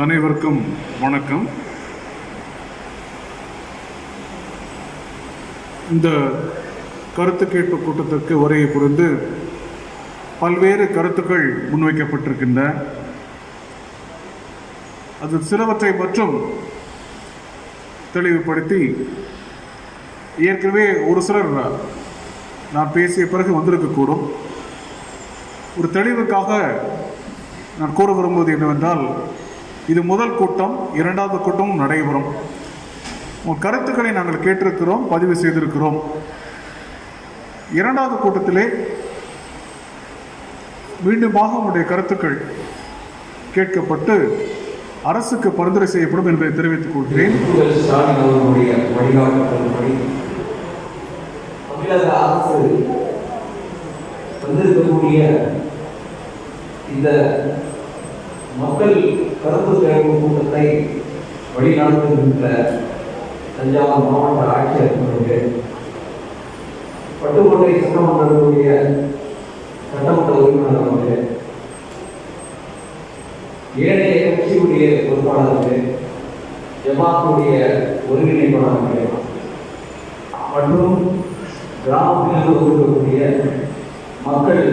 அனைவருக்கும் வணக்கம். இந்த கருத்து கேட்பு கூட்டத்திற்கு வருகை புரிந்து பல்வேறு கருத்துக்கள் முன்வைக்கப்பட்டிருக்கின்றன அது சிலவற்றை மற்றும் தெளிவுபடுத்தி ஏற்கனவே ஒரு சிலர் நான் பேசிய பிறகு வந்திருக்கக்கூடும். ஒரு தெளிவுக்காக நான் கூற விரும்புவது என்னவென்றால் இது முதல் கூட்டம் இரண்டாவது கூட்டமும் நடைபெறும். உங்கள் கருத்துக்களை நாங்கள் கேட்டிருக்கிறோம் பதிவு செய்திருக்கிறோம். இரண்டாவது கூட்டத்திலே மீண்டுமாக உங்களுடைய கருத்துக்கள் கேட்கப்பட்டு அரசுக்கு பரிந்துரை செய்யப்படும் என்பதை தெரிவித்துக் கொள்கிறேன். தமிழக அரசு வந்திருக்கக்கூடிய இந்த மக்கள் கருப்பு கேட்பு கூட்டத்தை வழிநடத்துகின்ற தஞ்சாவூர் மாவட்ட ஆட்சியர் அவர்களே பட்டுக்கோட்டை சட்டமன்றத்துடைய சட்டமன்ற உறுப்பினர் அவர்களே ஏனைய கட்சியுடைய பொறுப்பாளர்களே ஜமாத்துடைய ஒருங்கிணைப்பாளர்களே மற்றும் கிராமத்தில் இருக்கக்கூடிய மக்கள்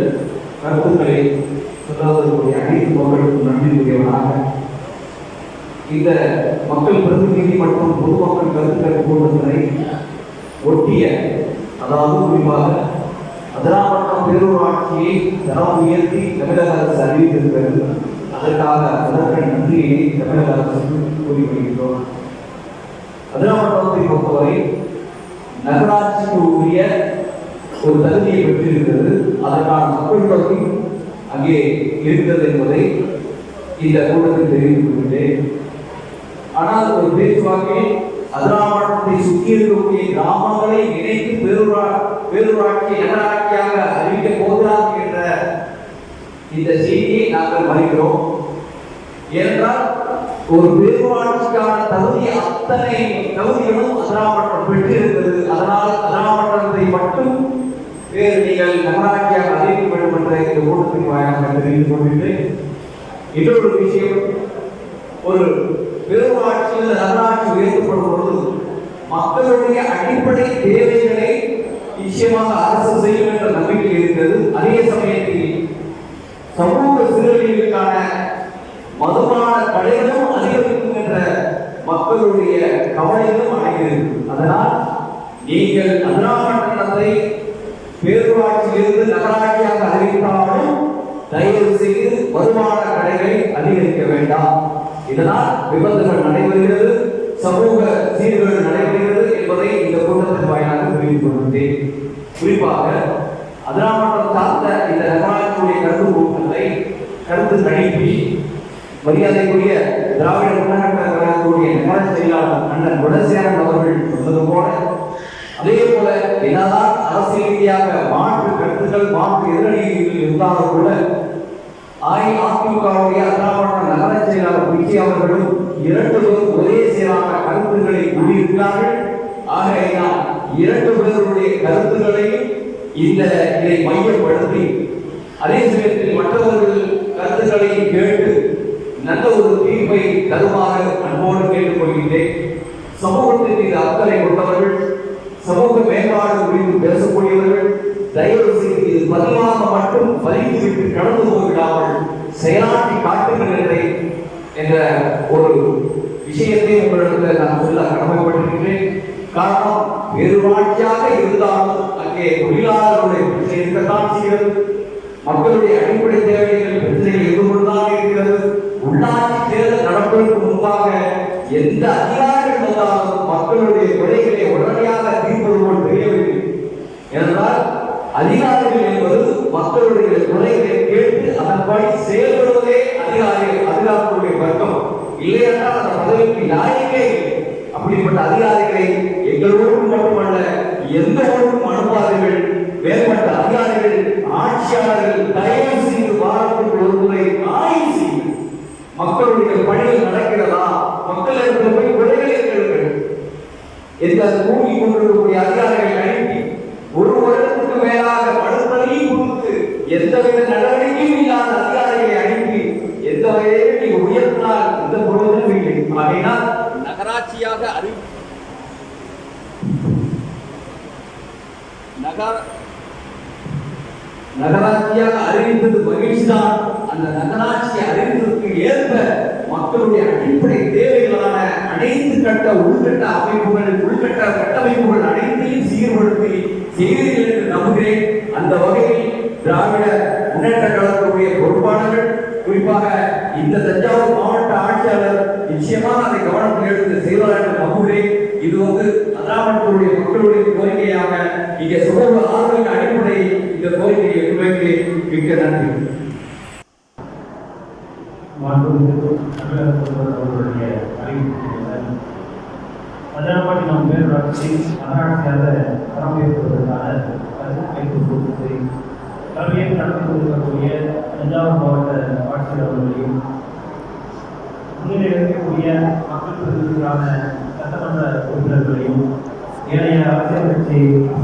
கருத்துக்களை சொல்லாதவர்களுடைய அனைத்து மக்களுக்கும் நன்றி கூறியவனாக இந்த மக்கள் பிரதிநிதி மற்றும் பொதுமக்கள் கருத்துக்கள் கூட்டத்தினை ஒட்டிய அதாவது குறிப்பாக அதிராமட்டம் பேரூராட்சியை தரம் உயர்த்தி தமிழக அரசு அறிவித்திருக்கிறது. அதற்காக அதற்கு நன்றியை தமிழக அரசுக்கு கூறிவிடுகின்றோம் அதிராமட்டத்தை பொறுத்தவரை நகராட்சிக்கு உரிய ஒரு தகுதியை பெற்றிருக்கிறது. அதற்கான மக்கள் தொகை அங்கே இருக்கிறது என்பதை இந்த கூட்டத்தில் தெரிவித்துக் கொண்டேன் ஆனால் ஒரு பேச்சுவாக்கே. அதிராமட்டத்தை சுற்றி இருக்கக்கூடிய கிராமங்களை இணைத்து பேரூரா பேரூராட்சி நகராட்சியாக அறிவிக்க போகிறார் என்ற இந்த செய்தியை நாங்கள் மறுக்கிறோம். ஏனென்றால் ஒரு பேரூராட்சிக்கான தகுதி அத்தனை தகுதிகளும் அதிராமட்டம் பெற்றிருக்கிறது. அதனால் அதிராமட்டத்தை மட்டும் வேறு நீங்கள் நகராட்சியாக அறிவிக்க வேண்டும் என்ற இந்த ஓட்டத்தின் வாயிலாக தெரிந்து கொண்டிருக்கிறேன் இன்னொரு விஷயம் ஒரு பெருவாட்சியில் நல்லாட்சி உயர்த்தப்படும் பொழுது மக்களுடைய அடிப்படை தேவைகளை நிச்சயமாக அரசு செய்யும் என்ற நம்பிக்கை இருக்கிறது. அதே சமயத்தில் சமூக சீரழிவுக்கான மதுபான கடைகளும் அதிகரிக்கும் என்ற மக்களுடைய கவலைகளும் அடங்கியிருக்கு. அதனால் நீங்கள் அதிராமட்டத்தை பேரூராட்சியிலிருந்து நகராட்சியாக அறிவித்தாலும் தயவு செய்து வருமான கடைகளை அதிகரிக்க வேண்டாம். இதனால் விபத்துகள் நடைபெறுகிறது சமூக சீர்கேடு நடைபெறுகிறது என்பதை இந்த கூட்டத்தின் வாயிலாக தெரிவித்துக் கொள்கின்றேன். குறிப்பாக அதிராமட்டம் சார்ந்த இந்த நகராட்சியுடைய கருத்து கருத்து கணிப்பி மரியாதை திராவிட முன்னேற்ற கழகத்துடைய நகர செயலாளர் அண்ணன் குணசேகரன் அவர்கள் சொன்னது போல அதே போல என்னதான் அரசியல் ரீதியாக மாற்று கருத்துக்கள் மாற்று எதிரணியில் இருந்தாலும் கூட அஇஅதிமுகவுடைய அதிராமட்ட நகர செயலாளர் பிச்சி அவர்களும் இரண்டு பேரும் ஒரே சேரான கருத்துக்களை கூறியிருக்கிறார்கள் ஆகையினால் இரண்டு பேருடைய கருத்துக்களையும் இந்த இதை மையப்படுத்தி அதே சமயத்தில் மற்றவர்கள் கருத்துக்களையும் கேட்டு நல்ல ஒரு தீர்ப்பை தருமாறு அன்போடு கேட்டுக்கொள்கின்றேன் சமூகத்தின் மீது அக்கறை கொண்டவர்கள் சமூக மேம்பாடு குறித்து பேசக்கூடியவர்கள் தயவு செய்து இது பதிவாக மட்டும் பதிந்துவிட்டு கடந்து போய்விடாமல் செயலாற்றி காட்டுகிறேன் என்ற ஒரு விஷயத்தை உங்களிடத்தில் நான் சொல்ல கடமைப்பட்டிருக்கிறேன். காரணம் வேறுபாட்சியாக இருந்தாலும் அங்கே தொழிலாளர்களுடைய பிரச்சனை இருக்கத்தான் செய்கிறது. மக்களுடைய அடிப்படை தேவைகள் பிரச்சனைகள் எதிர்கொண்டுதான் இருக்கிறது. உள்ளாட்சி தேர்தல் நடப்பதற்கு முன்பாக எந்த அதிகாரிகள் அல்லாஹ் மக்களுடைய குறைகளை உடனடியாக தீர்ப்பது போல் தெரியவில்லை. என்றால் அதிகாரிகள் என்பது மக்களுடைய குறைகளை கேட்டு அதன்படி செயல்படுவதே அதிகாரி அதிகாரத்துடைய வர்க்கம். இல்லையென்றால் அந்த பதவிக்கு யாருமே அப்படிப்பட்ட அதிகாரிகளை எங்களோடு எந்தவித நடவடிக்கையும் இல்லாத அதிகாரிகளை அனுப்பி எந்த வகையிலும் நீங்க உயர்த்தினால் எந்த பொருளும் இல்லை ஆகையினால் நகராட்சியாக அறி நகர நகராட்சியாக அறிவித்தது மகிழ்ச்சிதான். அந்த நகராட்சி அறிவித்ததற்கு ஏற்ப மக்களுடைய அடிப்படை தேவைகளான அனைத்து கட்ட உள்கட்ட அமைப்புகள் உள்கட்ட கட்டமைப்புகள் அனைத்தையும் சீர்படுத்தி செய்தீர்கள் என்று நம்புகிறேன். அந்த வகை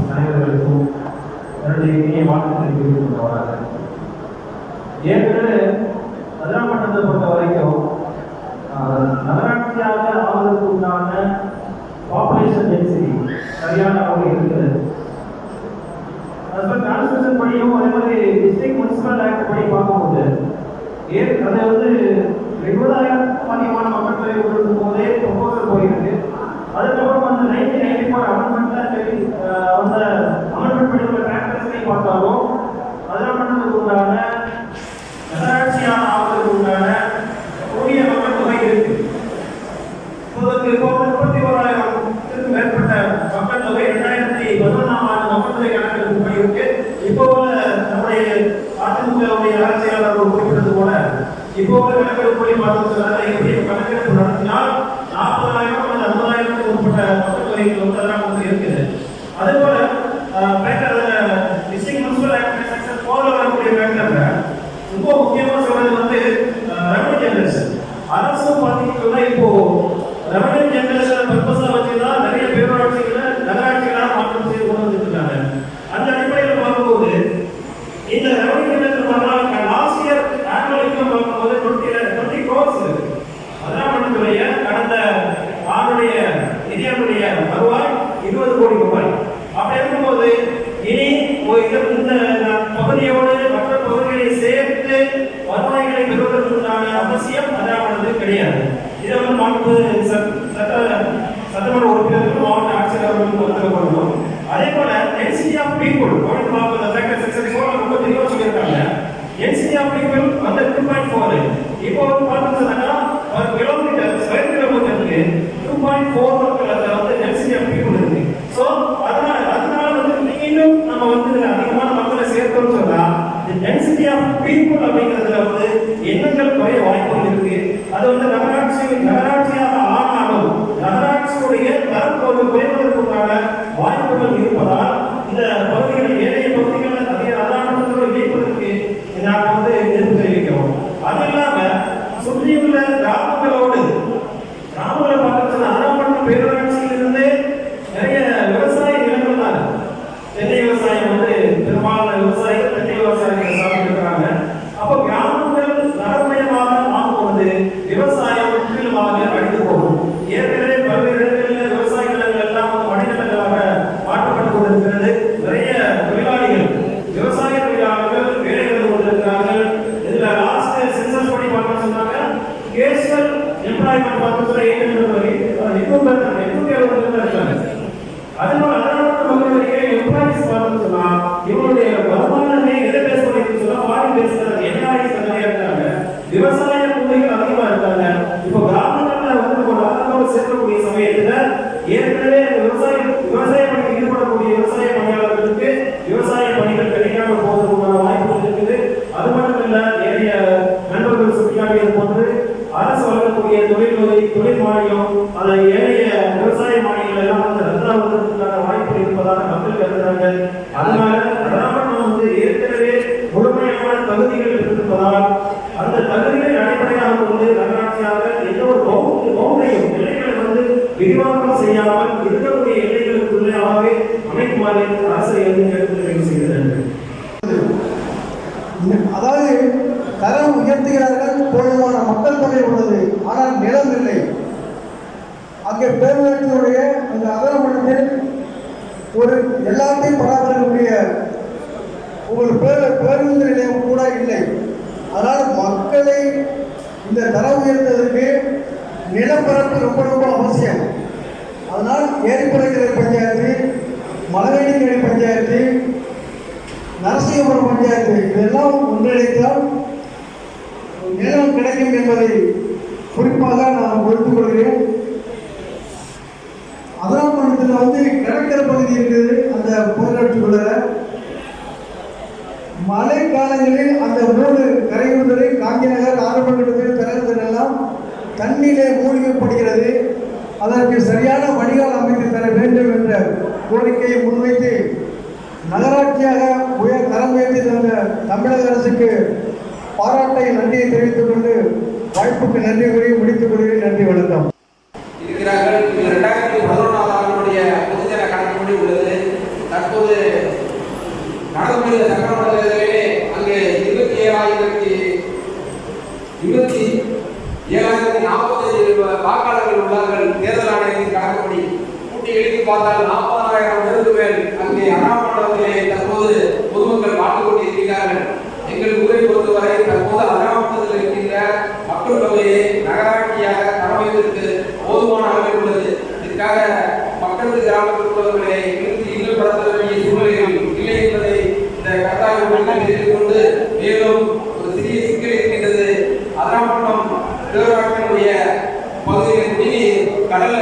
அனைவர்களுக்கும் என்னுடைய இனிய ஏற்கனவே நகரமன்றத்தை பொறுத்த வரைக்கும் நகராட்சியாக ஆவதற்கு உண்டான பாப்புலேஷன் டென்சிட்டி சரியான அளவு இருக்கிறது. கான்ஸ்டியூஷன் படியும் அதே மாதிரி டிஸ்ட்ரிக்ட் முனிசிபல் ஆக்ட் படி பார்க்கும்போது ஏ வந்து இந்த பகுதியோடு மற்ற சேர்த்து வருவாய்களை பெறுவதற்குண்டான அவசியம் அதானது கிடையாது. இதை வந்து மாவட்ட சட்ட சட்டமன்ற உறுப்பினருக்கும் மாவட்ட ஆட்சியர் அவர்களுக்கும் அதே போல என்சிஆர் பீப்புள் முப்பத்தி இருபது சொல்லியிருக்காங்க. என்சிஆர் பீப்புள் வந்து டூ பாயிண்ட் ஃபோர் இப்போ வந்து হয়ে হয়তো Because பேரூராட்சியுடைய அந்த அதரமணத்தில் ஒரு எல்லாத்தையும் பராமரிக்கக்கூடிய ஒரு பேர பேருந்து நிலையம் கூட இல்லை. அதனால் மக்களை இந்த தரம் உயர்த்ததற்கு நிலப்பரப்பு ரொம்ப ரொம்ப அவசியம். அதனால் ஏரிப்படைக்கிற பஞ்சாயத்து மலவேணிக்கரை பஞ்சாயத்து நரசிங்கபுரம் பஞ்சாயத்து இதெல்லாம் ஒன்றிணைத்தால் நிலம் கிடைக்கும் என்பதை குறிப்பாக நான் கொடுத்துக் கொள்கிறேன் அதனாமண்டலத்தில் வந்து கடற்கரை பகுதி இருக்குது. அந்த பேரூராட்சிக்குள்ள மழை காலங்களில் அந்த மூணு கரையூர்களை காஞ்சி நகர் ஆரம்பத்தில் பிறகுதல் எல்லாம் தண்ணீரே மூழ்கப்படுகிறது. அதற்கு சரியான வடிகால் அமைத்து தர வேண்டும் என்ற கோரிக்கையை முன்வைத்து நகராட்சியாக உயர் தரம் உயர்த்தி தந்த தமிழக அரசுக்கு பாராட்டை நன்றியை தெரிவித்துக் கொண்டு வாய்ப்புக்கு நன்றி கூறி முடித்துக் கொள்கிறேன். நன்றி வணக்கம். இருக்கிறார்கள். இரண்டாயிரத்தி பதினொன்றாம் ஆண்டு பொதுஜன கணக்குப்படி உள்ளது தற்போது நடந்துள்ள சட்டமன்ற தேர்தலிலே அங்கு இருபத்தி ஏழாயிரத்தி இருபத்தி ஏழாயிரத்தி நாற்பத்தஞ்சு வாக்காளர்கள் உள்ளார்கள். தேர்தல் ஆணையத்தின் கணக்குப்படி கூட்டி எழுதி பார்த்தால் நாற்பதாயிரம் பேருக்கு மேல் அங்கே அண்ணாமண்டலத்திலே தற்போது பொதுமக்கள் வாழ்ந்து கொண்டிருக்கிறார்கள். எங்கள் ஊரை பொறுத்தவரை தற்போது அண்ணாமண்டலத்தில் இருக்கின்ற மக்கள் தொகையை நகராட்சியாக தரவைத்திற்கு போதுமான அளவில் உள்ளது. இதற்காக பக்கத்து கிராமத்தில் உள்ளவர்களை இழுத்து இன்னும் வேண்டிய சூழ்நிலைகள் இல்லை என்பதை இந்த கட்டாய உறுப்பினர் தெரிந்து கொண்டு மேலும் ஒரு சிறிய சிக்கல் இருக்கின்றது அதனாமட்டம் பேரூராட்சியினுடைய பகுதியில் குடிநீர் கடல்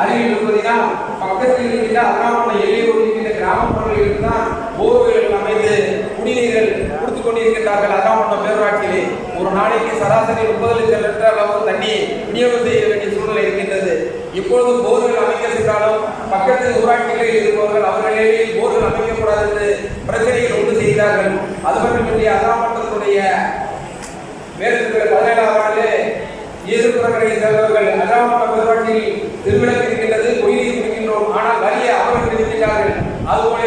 அருகில் இருப்பதினால் பக்கத்தில் இருக்கின்ற அதனாமட்டம் எல்லையோடு இருக்கின்ற கிராமப்புறங்களில் தான் போர்வெல் அமைத்து குடிநீர்கள் கொடுத்துக் கொண்டிருக்கின்றார்கள் அதனாமட்டம் பேரூராட்சியிலே ஒரு நாளைக்கு சராசரி முப்பது லட்சம் லிட்டர் அளவு தண்ணி விநியோகம் செய்ய வேண்டிய சூழ்நிலை இருக்கின்றது. இப்பொழுது போர்கள் அமைக்க சென்றாலும் பக்கத்தில் ஊராட்சிகளில் இருப்பவர்கள் அவர்களே போர்கள் அமைக்கக்கூடாது என்று பிரச்சனைகள் உண்டு செய்கிறார்கள் அது மட்டுமின்றி அதாமட்டத்தினுடைய மேற்கிற பதினேழாம் ஆண்டு ஈசுப்புறக்கரையை சேர்ந்தவர்கள் அதாமட்ட பேரூராட்சியில் திருவிழக்கு இருக்கின்றது கொயிலில் இருக்கின்றோம் ஆனால் வரியை அவர்கள் இருக்கிறார்கள் அதுபோல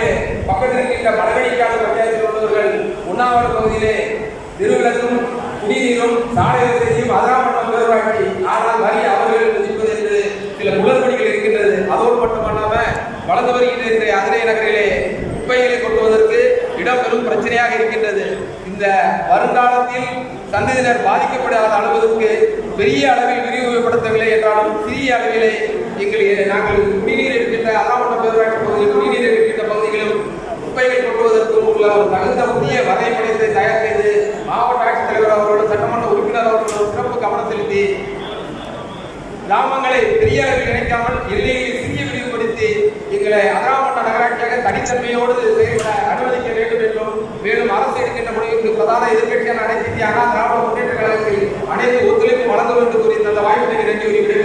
பக்கத்தில் இருக்கின்ற மலவெளிக்காடு பஞ்சாயத்தில் உள்ளவர்கள் உண்ணாவிரத பகுதியிலே திருவிழக்கும் குடிநீரும் சாலை வசதியும் அதராமட்டம் ஆனால் வரி அவர்கள் விதிப்பது என்று சில குளறுபடிகள் இருக்கின்றது. அதோடு மட்டுமல்லாம வளர்ந்து வருகின்ற இந்த அதிரை நகரிலே குப்பைகளை கொட்டுவதற்கு இடம் பெரும் பிரச்சனையாக இருக்கின்றது. இந்த வருங்காலத்தில் சந்ததியினர் பாதிக்கப்படாத அளவிற்கு பெரிய அளவில் விரிவுபடுத்தவில்லை என்றாலும் சிறிய அளவிலே எங்கள் நாங்கள் குடிநீர் இருக்கின்ற அதாமட்ட பேரூராட்சி பகுதியில் குடிநீர் இருக்கின்ற குப்பைகள் கொட்டுவதற்கு உள்ள ஒரு தகுந்த புதிய வரைபடத்தை தயார் செய்து மாவட்ட ஆட்சித்தலைவர் அவர்களோடு சட்டமன்ற உறுப்பினர் அவர்களோட சிறப்பு கவனம் செலுத்தி கிராமங்களை பெரிய அளவில் இணைக்காமல் எல்லையை சிறிய விரிவுபடுத்தி எங்களை அதராமட்ட நகராட்சியாக தனித்தன்மையோடு செயல்பட அனுமதிக்க வேண்டும் என்றும் மேலும் அரசு எடுக்கின்ற முடிவுக்கு பிரதான எதிர்கட்சியான அனைத்து இந்திய அண்ணா திராவிட முன்னேற்ற கழகத்தில் அனைத்து ஒத்துழைப்பு வழங்க வேண்டும் கூறி அந்த வாய்ப்பினை நன்றி கூறி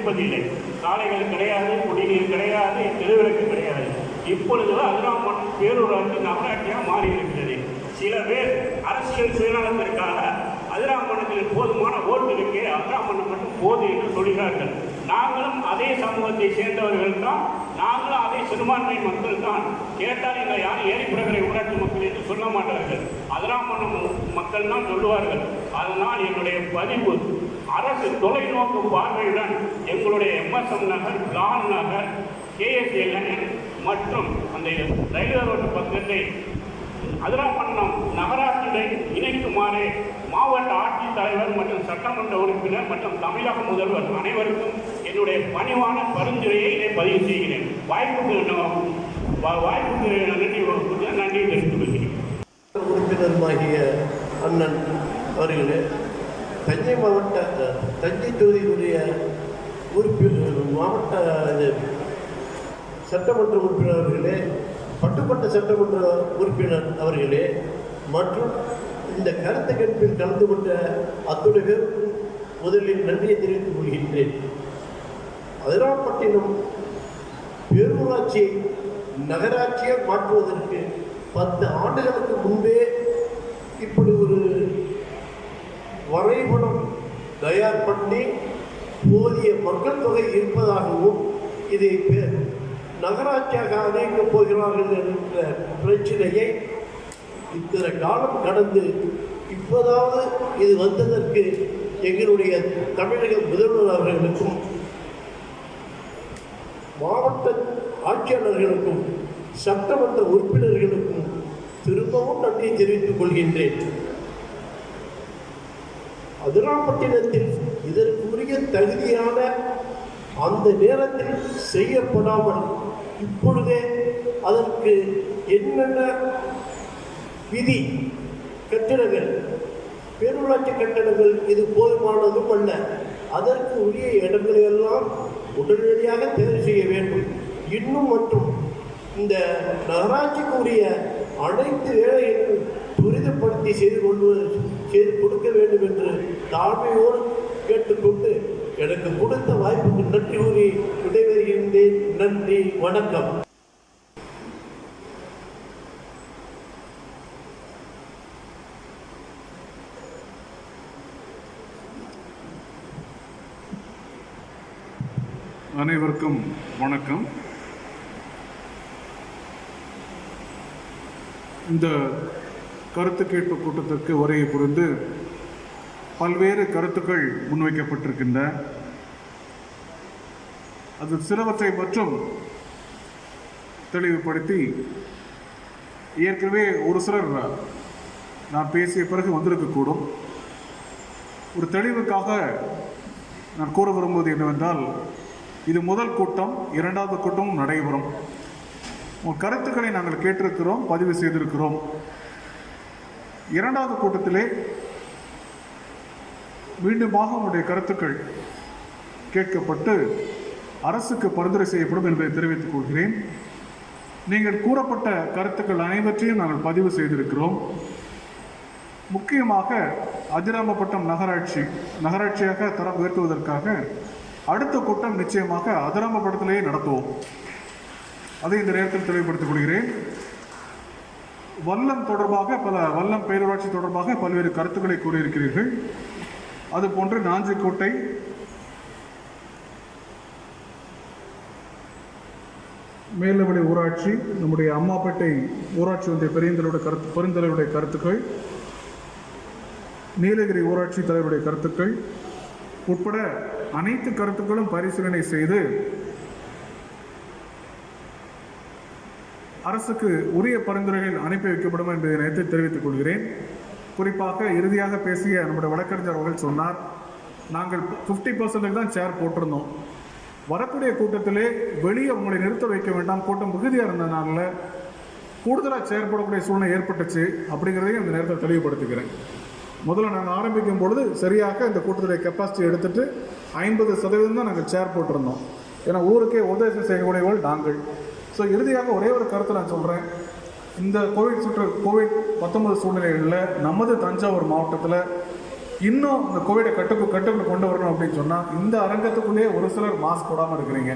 கிடைப்பதில்லை சாலைகள் கிடையாது குடிநீர் கிடையாது தெருவிளக்கு கிடையாது. இப்பொழுது அதிராமன் பேரூராட்சி நகராட்சியாக மாறி இருக்கிறது சில பேர் அரசியல் சுயநலத்திற்காக அதிராமணத்தில் போதுமான ஓட்டு இருக்கே அதிராமணம் மட்டும் போது என்று சொல்கிறார்கள். நாங்களும் அதே சமூகத்தை சேர்ந்தவர்கள் தான் நாங்களும் அதே சிறுபான்மை மக்கள் தான் கேட்டால் எங்களை யாரும் ஏரிப்புறக்கரை ஊராட்சி மக்கள் என்று சொல்ல மாட்டார்கள். அதிராமணம் மக்கள் தான் சொல்லுவார்கள். அதனால் என்னுடைய பதிவு அரசு தொலைநோக்கு பார்வையுடன் எங்களுடைய எம்எஸ்எம் நகர் லான் நகர் கேஎஸ்எல் மற்றும் அந்த ரயில்வே ரோட்டு பக்கத்தை அதிராப்பட்டினம் நகராட்சியுடன் இணைக்குமாறு மாவட்ட ஆட்சித்தலைவர் மற்றும் சட்டமன்ற உறுப்பினர் மற்றும் தமிழக முதல்வர் அனைவருக்கும் என்னுடைய பணிவான பரிந்துரையை இதை பதிவு செய்கிறேன். வாய்ப்புக்கு வா- வாய்ப்புக்கு நன்றி நன்றி தெரிவித்துக் கொள்கிறேன். உறுப்பினருமாகிய அண்ணன் அவர்களே தஞ்சை மாவட்ட தஞ்சை தொகுதியினுடைய உறுப்பினர் மாவட்ட இது, சட்டமன்ற உறுப்பினர் அவர்களே பட்டுப்பட்ட சட்டமன்ற உறுப்பினர் அவர்களே மற்றும் இந்த கருத்து கணிப்பில் கலந்து கொண்ட அத்துணை பேருக்கும் முதலில் நன்றியை தெரிவித்துக் கொள்கின்றேன். அதிராப்பட்டினம் பேரூராட்சியை நகராட்சியாக மாற்றுவதற்கு பத்து ஆண்டுகளுக்கு முன்பே இப்படி ஒரு வரைபடம் தயார் பண்ணி போதிய மக்கள் தொகை இருப்பதாகவும் இதை நகராட்சியாக அமைக்கப் போகிறார்கள் என்ற பிரச்சனையை இத்தனை காலம் கடந்து இப்போதாவது இது வந்ததற்கு எங்களுடைய தமிழக முதல்வர் அவர்களுக்கும் மாவட்ட ஆட்சியாளர்களுக்கும் சட்டமன்ற உறுப்பினர்களுக்கும் திரும்பவும் நன்றி தெரிவித்துக் கொள்கின்றேன். அதிராப்பட்டினத்தில் இதற்குரிய தகுதியான அந்த நேரத்தில் செய்யப்படாமல் இப்பொழுதே அதற்கு என்னென்ன விதி கட்டிடங்கள் பேரூராட்சி கட்டடங்கள் இது போதுமானதும் அல்ல. அதற்கு உரிய இடங்களை எல்லாம் உடனடியாக தேர்வு செய்ய வேண்டும். இன்னும் மற்றும் இந்த நகராட்சிக்குரிய அனைத்து வேலைகளையும் துரிதப்படுத்தி செய்து கொள்வது செய்து கொடுக்க வேண்டும் என்று தாழ்மையோடு கேட்டுக்கொண்டு எனக்கு கொடுத்த வாய்ப்புக்கு நன்றி கூறி விடைபெறுகின்றேன். நன்றி வணக்கம். அனைவருக்கும் வணக்கம். இந்த கருத்து கேட்பு கூட்டத்திற்கு உரையை புரிந்து பல்வேறு கருத்துக்கள் முன்வைக்கப்பட்டிருக்கின்ற அது சிலவற்றை மற்றும் தெளிவுபடுத்தி ஏற்கனவே ஒரு சிலர் நான் பேசிய பிறகு வந்திருக்கக்கூடும். ஒரு தெளிவுக்காக நான் கூற விரும்புவது என்னவென்றால் இது முதல் கூட்டம் இரண்டாவது கூட்டமும் நடைபெறும். உங்கள் கருத்துக்களை நாங்கள் கேட்டிருக்கிறோம் பதிவு செய்திருக்கிறோம். இரண்டாவது கூட்டத்திலே மீண்டுமாக உங்களுடைய கருத்துக்கள் கேட்கப்பட்டு அரசுக்கு பரிந்துரை செய்யப்படும் என்பதை தெரிவித்துக் கொள்கிறேன். நீங்கள் கூறப்பட்ட கருத்துக்கள் அனைவற்றையும் நாங்கள் பதிவு செய்திருக்கிறோம். முக்கியமாக அதிராமப்பட்டம் நகராட்சி நகராட்சியாக தரம் உயர்த்துவதற்காக அடுத்த கூட்டம் நிச்சயமாக அதிராமப்பட்டத்திலேயே நடத்துவோம். அதை இந்த நேரத்தில் தெளிவுபடுத்திக் கொள்கிறேன் வல்லம் தொடர்பாக பல வல்லம் பேரூராட்சி தொடர்பாக பல்வேறு கருத்துக்களை கூறியிருக்கிறீர்கள். அதுபோன்று நாஞ்சிக்கோட்டை மேலவழி ஊராட்சி நம்முடைய அம்மாப்பேட்டை ஊராட்சி ஒன்றிய பெரியந்தலுடைய கருத்து பெருந்தலைவருடைய கருத்துக்கள் நீலகிரி ஊராட்சி தலைவருடைய கருத்துக்கள் உட்பட அனைத்து கருத்துக்களும் பரிசீலனை செய்து அரசுக்கு உரிய பரிந்துரைகள் அனுப்பி வைக்கப்படும் என்பதை நேரத்தை தெரிவித்துக் கொள்கிறேன். குறிப்பாக இறுதியாக பேசிய நம்முடைய வழக்கறிஞர் அவர்கள் சொன்னார் நாங்கள் ஃபிஃப்டி பர்சன்ட்டுக்கு தான் சேர் போட்டிருந்தோம். வரக்கூடிய கூட்டத்திலே வெளியே உங்களை நிறுத்த வைக்க வேண்டாம். கூட்டம் மிகுதியாக இருந்ததுனால கூடுதலாக சேர் போடக்கூடிய சூழ்நிலை ஏற்பட்டுச்சு அப்படிங்கிறதையும் இந்த நேரத்தில் தெளிவுபடுத்துகிறேன். முதல்ல நாங்கள் ஆரம்பிக்கும் பொழுது சரியாக இந்த கூட்டத்துடைய கெப்பாசிட்டி எடுத்துட்டு ஐம்பது சதவீதம் தான் நாங்கள் சேர் போட்டிருந்தோம். ஏன்னா ஊருக்கே உதவி செய்யக்கூடியவர்கள் நாங்கள். ஸோ இறுதியாக ஒரே ஒரு கருத்தை நான் சொல்கிறேன் இந்த கோவிட் சுற்று கோவிட் பத்தொன்பது சூழ்நிலைகளில் நமது தஞ்சாவூர் மாவட்டத்தில் இன்னும் இந்த கோவிடை கட்டுக்கு கட்டுக்குள்ள கொண்டு வரணும் அப்படின்னு சொன்னால் இந்த அரங்கத்துக்குள்ளேயே ஒரு சிலர் மாஸ்க் போடாமல் இருக்கிறீங்க.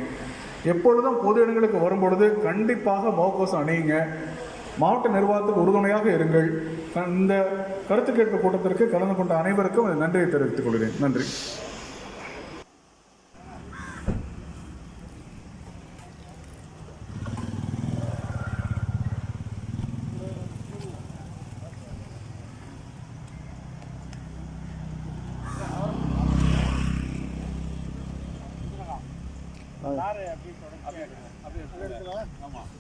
எப்பொழுதும் பொது இடங்களுக்கு வரும்பொழுது கண்டிப்பாக முகக்கவசம் அணியுங்க. மாவட்ட நிர்வாகத்துக்கு உறுதுணையாக இருங்கள். இந்த கருத்து கேட்பு கூட்டத்திற்கு கலந்து கொண்ட அனைவருக்கும் நன்றியை தெரிவித்துக் கொள்கிறேன். நன்றி. யாரு அப்படி அப்படியே ஆமாம்